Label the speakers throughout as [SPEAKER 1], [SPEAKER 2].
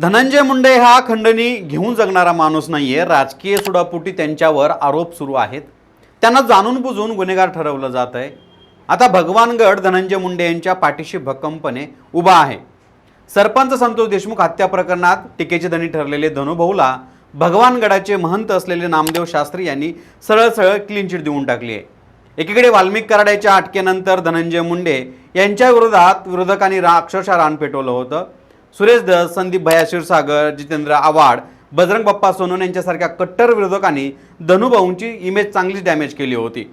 [SPEAKER 1] धनंजय मुंडे हा खंडणी घेऊन जगणारा माणूस नाहीये. राजकीय सुडापोटी त्यांच्यावर आरोप सुरू आहेत. त्यांना जाणून बुजून गुन्हेगार ठरवलं जात आहे आता भगवानगड धनंजय मुंडे यांच्या पाठीशी भक्कमपणे उभा आहे. सरपंच संतोष देशमुख हत्या प्रकरणात टीकेचे धनी ठरलेले धनुभाऊला भगवानगडाचे महंत असलेले नामदेव शास्त्री यांनी सरळ सरळ क्लीन चिट देऊन टाकली आहे. एकीकडे वाल्मिक कराड्याच्या अटकेनंतर धनंजय मुंडे यांच्या विरोधात विरोधकांनी रा अक्षरशः रान पेटवलं होतं. सुरेश दस संदीप भया क्षीरसागर जितेंद्र आव्हाड बजरंग बाप्पा सोनवणे यांच्यासारख्या कट्टर विरोधकांनी धनुभाऊंची इमेज चांगलीच डॅमेज केली होती.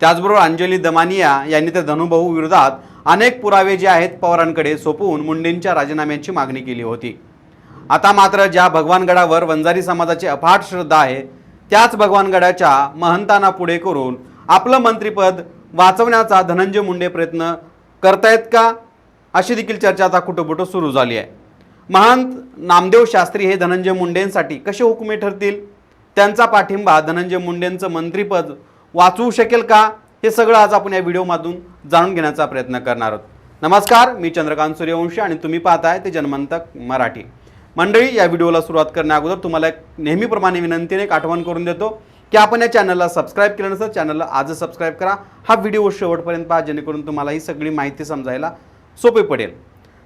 [SPEAKER 1] त्याचबरोबर अंजली दमानिया यांनी त्या धनुभाऊ विरोधात अनेक पुरावे जे आहेत पवारांकडे सोपवून मुंडेंच्या राजीनाम्याची मागणी केली होती. आता मात्र ज्या भगवानगडावर वंजारी समाजाची अफाट श्रद्धा आहे त्याच भगवानगडाच्या महंतांना पुढे करून आपलं मंत्रिपद वाचवण्याचा धनंजय मुंडे प्रयत्न करतायत का? अशी देखील चर्चा आता कुठं सुरू झाली आहे. महंत नामदेव शास्त्री हे धनंजय मुंडेंसाठी कसे हुकुमे ठरतील? त्यांचा पाठिंबा धनंजय मुंडेंचं मंत्रिपद वाचवू शकेल का? हे सगळं आज आपण या व्हिडिओमधून जाणून घेण्याचा प्रयत्न करणार आहोत. नमस्कार मी चंद्रकांत सूर्यवंशी आणि तुम्ही पाहताय ते जनमंतक मराठी. मंडळी या व्हिडिओला सुरुवात करण्याअगोदर तुम्हाला एक नेहमीप्रमाणे विनंतीने एक आठवण करून देतो की आपण या चॅनलला सबस्क्राईब केलं नसेल चॅनलला आजच सबस्क्राईब करा. हा व्हिडिओ शेवटपर्यंत पहा जेणेकरून तुम्हाला ही सगळी माहिती समजायला सोपे पडेल.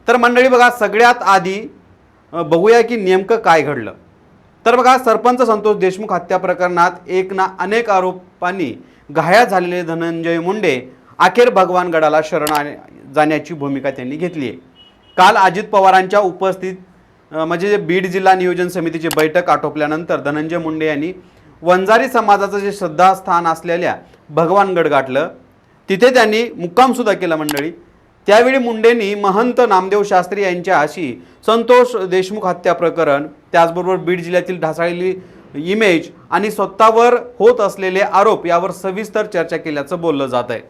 [SPEAKER 1] तर मंडळी बघा सगळ्यात आधी बघूया की नेमकं काय घडलं. तर बघा सरपंच संतोष देशमुख हत्या प्रकरणात एक ना अनेक आरोपांनी घायाळ झालेले धनंजय मुंडे अखेर भगवानगडाला शरण जाण्याची भूमिका त्यांनी घेतली आहे. काल अजित पवारांच्या उपस्थित म्हणजे जे बीड जिल्हा नियोजन समितीची बैठक आटोपल्यानंतर धनंजय मुंडे यांनी वंजारी समाजाचं जे श्रद्धास्थान असलेल्या भगवानगड गाठलं तिथे त्यांनी मुक्कामसुद्धा केला मंडळी. त्यावेळी मुंडेंनी महंत नामदेव शास्त्री यांच्याशी संतोष देशमुख हत्या प्रकरण त्याचबरोबर बीड जिल्ह्यातील ढासळलेली इमेज आणि स्वतःवर होत असलेले आरोप यावर सविस्तर चर्चा केल्याचं बोललं जात आहे.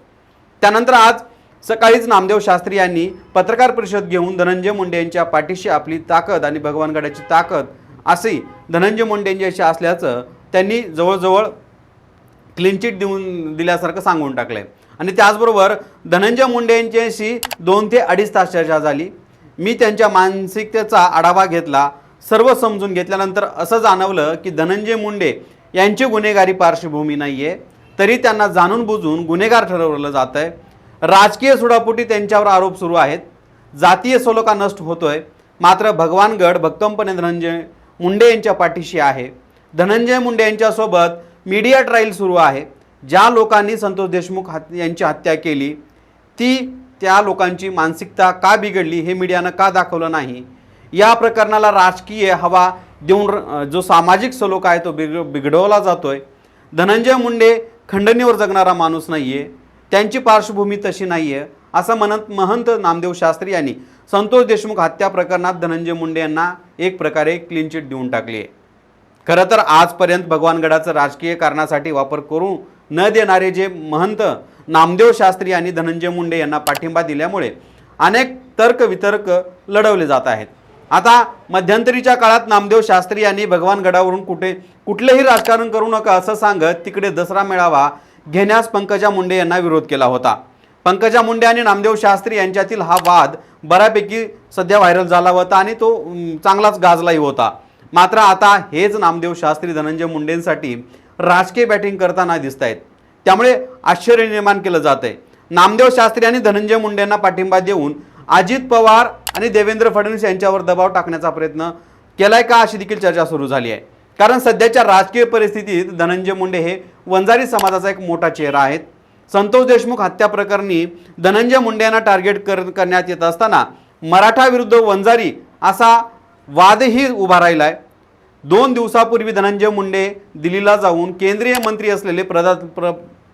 [SPEAKER 1] त्यानंतर आज सकाळीच नामदेव शास्त्री यांनी पत्रकार परिषद घेऊन धनंजय मुंडे यांच्या पाठीशी आपली ताकद आणि भगवानगडाची ताकद असे धनंजय मुंडे यांच्याशी असल्याचं त्यांनी जवळजवळ क्लीन चिट देऊन दिल्यासारखं सांगून टाकलं आहे आणि त्याचबरोबर धनंजय मुंडे यांच्याशी दोन ते अडीच तास चर्चा झाली. मी त्यांच्या मानसिकतेचा आढावा घेतला सर्व समजून घेतल्यानंतर असं जाणवलं की धनंजय मुंडे यांची गुन्हेगारी पार्श्वभूमी नाही आहे तरी त्यांना जाणून बुजून गुन्हेगार ठरवलं जात आहे राजकीय सुडापुटी त्यांच्यावर आरोप सुरू आहेत. जातीय सलोखा नष्ट होतोय. मात्र भगवानगड भक्कमपणे धनंजय मुंडे यांच्या पाठीशी आहे. धनंजय मुंडे यांच्यासोबत मीडिया ट्रायल सुरू आहे. ज्या लोकांनी संतोष देशमुख हत यांची हत्या केली ती त्या लोकांची मानसिकता का बिघडली हे मीडियानं का दाखवलं नाही? या प्रकरणाला राजकीय हवा देऊन र- जो सामाजिक सलोखा आहे तो बिघ बिघडवला जातो आहे धनंजय मुंडे खंडणीवर जगणारा माणूस नाही आहे त्यांची पार्श्वभूमी तशी नाही आहे असं म्हणत महंत नामदेव शास्त्री यांनी संतोष देशमुख हत्या प्रकरणात धनंजय मुंडे यांना एक प्रकारे क्लीन चिट देऊन टाकली आहे. खरं तर आजपर्यंत भगवानगडाचं राजकीय कारणासाठी वापर करू न देणारे जे महंत नामदेव शास्त्री आणि धनंजय मुंडे यांना पाठिंबा दिल्यामुळे अनेक तर्क वितर्क लढवले जात आहेत. आता मध्यंतरीच्या काळात नामदेव शास्त्री यांनी भगवानगडावरून कुठे कुठलेही राजकारण करू नका असं सांगत तिकडे दसरा मेळावा घेण्यास पंकजा मुंडे यांना विरोध केला होता. पंकजा मुंडे आणि नामदेव शास्त्री यांच्यातील हा वाद बऱ्यापैकी सध्या व्हायरल झाला होता आणि तो चांगलाच गाजलाही होता. मात्र आता हेच नामदेव शास्त्री धनंजय मुंडेंसाठी राजकीय बॅटिंग करताना दिसत आहेत त्यामुळे आश्चर्य निर्माण केलं जात आहे नामदेव शास्त्री आणि धनंजय मुंडेंना पाठिंबा देऊन अजित पवार आणि देवेंद्र फडणवीस यांच्यावर दबाव टाकण्याचा प्रयत्न केलाय का अशी देखील चर्चा सुरू झाली आहे. कारण सध्याच्या राजकीय परिस्थितीत धनंजय मुंडे हे वंजारी समाजाचा एक मोठा चेहरा आहेत. संतोष देशमुख हत्या प्रकरणी धनंजय मुंडे यांना टार्गेट कर करण्यात येत असताना मराठा विरुद्ध वंजारी असा वादही उभा राहिला आहे दोन दिवसापूर्वी धनंजय मुंडे दिल्लीला जाऊन केंद्रीय मंत्री असलेले प्रदाद प्र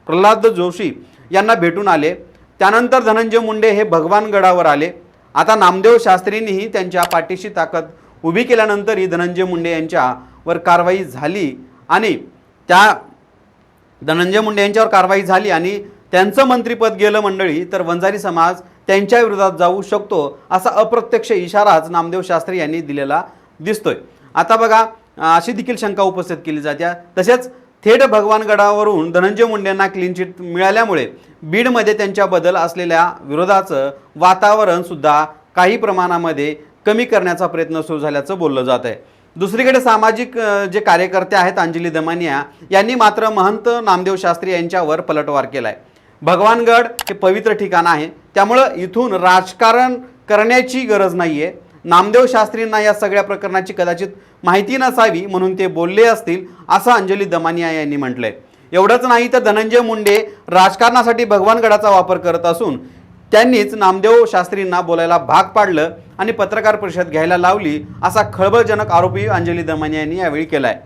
[SPEAKER 1] प्रल्हाद जोशी यांना भेटून आले. त्यानंतर धनंजय मुंडे हे भगवानगडावर आले. आता नामदेव शास्त्रींनीही त्यांच्या पाठीशी ताकद उभी केल्यानंतरही धनंजय मुंडे यांच्यावर कारवाई झाली आणि त्या धनंजय मुंडे यांच्यावर कारवाई झाली आणि त्यांचं मंत्रिपद गेलं मंडळी तर वंजारी समाज त्यांच्या विरोधात जाऊ शकतो असा अप्रत्यक्ष इशाराच नामदेव शास्त्री यांनी दिलेला दिसतोय. आता बघा अशी देखील शंका उपस्थित केली जाते. तसेच थेट भगवानगडावरून धनंजय मुंडेंना क्लीन चिट मिळाल्यामुळे बीडमध्ये त्यांच्याबद्दल असलेल्या विरोधाचं वातावरण सुद्धा काही प्रमाणामध्ये कमी करण्याचा प्रयत्न सुरू झाल्याचं बोललं जात आहे. दुसरीकडे सामाजिक जे कार्यकर्ते आहेत अंजली दमानिया यांनी मात्र महंत नामदेव शास्त्री यांच्यावर पलटवार केला आहे भगवानगड हे पवित्र ठिकाण आहे. त्यामुळं इथून राजकारण करण्याची गरज नाही आहे नामदेव शास्त्रींना या सगळ्या प्रकरणाची कदाचित माहिती नसावी म्हणून ते बोलले असतील असं अंजली दमानिया यांनी म्हटलंय. एवढंच नाही तर धनंजय मुंडे राजकारणासाठी भगवानगडाचा वापर करत असून त्यांनीच नामदेव शास्त्रींना बोलायला भाग पाडलं आणि पत्रकार परिषद घ्यायला लावली असा खळबळजनक आरोपी अंजली दमानिया यांनी यावेळी केलाय.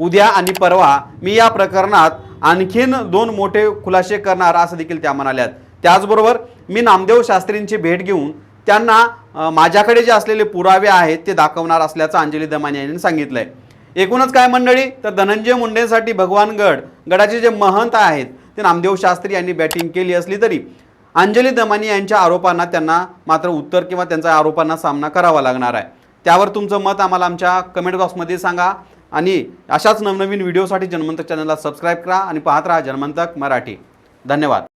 [SPEAKER 1] उद्या आणि परवा मी या प्रकरणात आणखीन दोन मोठे खुलासे करणार असं देखील त्या म्हणाल्यात. त्याचबरोबर मी नामदेव शास्त्रींची भेट घेऊन त्यांना माझ्याकडे जे असलेले पुरावे आहेत ते दाखवणार असल्याचं अंजली दमाने यांनी सांगितलं आहे एकूणच काय मंडळी? तर धनंजय मुंडेंसाठी भगवानगड गडाचे जे महंत आहेत ते नामदेव शास्त्री यांनी बॅटिंग केली असली तरी अंजली दमानी यांच्या आरोपांना त्यांना मात्र उत्तर किंवा त्यांच्या आरोपांना सामना करावा लागणार आहे. त्यावर तुमचं मत आम्हाला आमच्या कमेंट बॉक्समध्ये सांगा आणि अशाच नवनवीन व्हिडिओसाठी जन्मंतक चॅनलला सबस्क्राईब करा आणि पाहत राहा जन्मंतक मराठी. धन्यवाद.